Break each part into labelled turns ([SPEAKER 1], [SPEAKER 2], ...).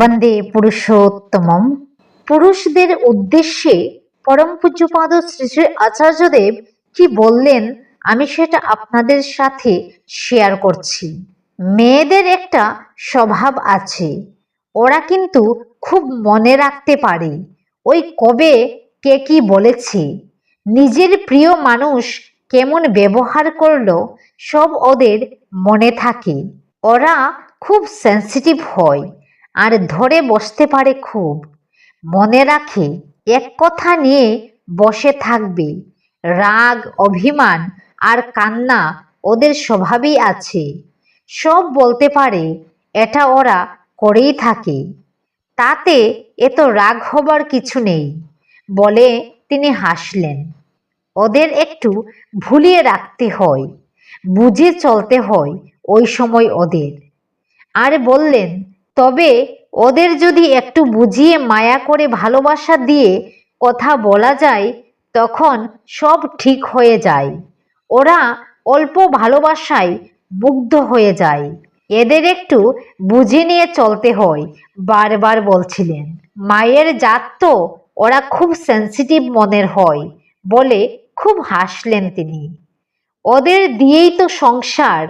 [SPEAKER 1] বন্দে পুরুষোত্তমম। পুরুষদের উদ্দেশ্যে পরম পূজ্যপাদ শ্রী শ্রী আচার্যদেব কি বললেন, আমি সেটা আপনাদের সাথে শেয়ার করছি। মেয়েদের একটা স্বভাব আছে, ওরা কিন্তু খুব মনে রাখতে পারে। ওই কবে কে কি বলেছে, নিজের প্রিয় মানুষ কেমন ব্যবহার করল, সব ওদের মনে থাকে। ওরা খুব সেন্সিটিভ হয়। আর ধরে বসতে পারে খুব। মনে রাখে, এক কথা নিয়ে বসে থাকবে। রাগ, অভিমান আর কান্না ওদের স্বভাবেই আছে। সব বলতে পারে, এটা ওরা করেই থাকে। তাতে এত রাগ হবার কিছু নেই। বলে তিনি হাসলেন। ওদের একটু ভুলিয়ে রাখতে হয়, বুঝে চলতে হয় ওই সময় ওদের। আর বললেন তবে ওদের যদি একটু বুঝিয়ে মায়া করে ভালোবাসা দিয়ে কথা বলা যায়, তখন সব ঠিক হয়ে যায়। ওরা অল্প ভালোবাসায় মুগ্ধ হয়ে যায়। এদের একটু বুঝে নিয়ে চলতে হয়, বারবার বলছিলেন। মায়ের জাত তো ওরা খুব সেন্সিটিভ মনের হয় বলে খুব হাসলেন তিনি। ওদের দিয়েই তো সংসার।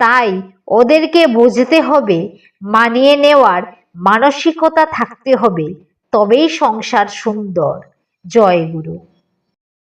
[SPEAKER 1] তাই ওদেরকে বুঝতে হবে মানিয়ে নেওয়ার মানসিকতা থাকতে হবে। তবেই সংসার সুন্দর। জয় গুরু।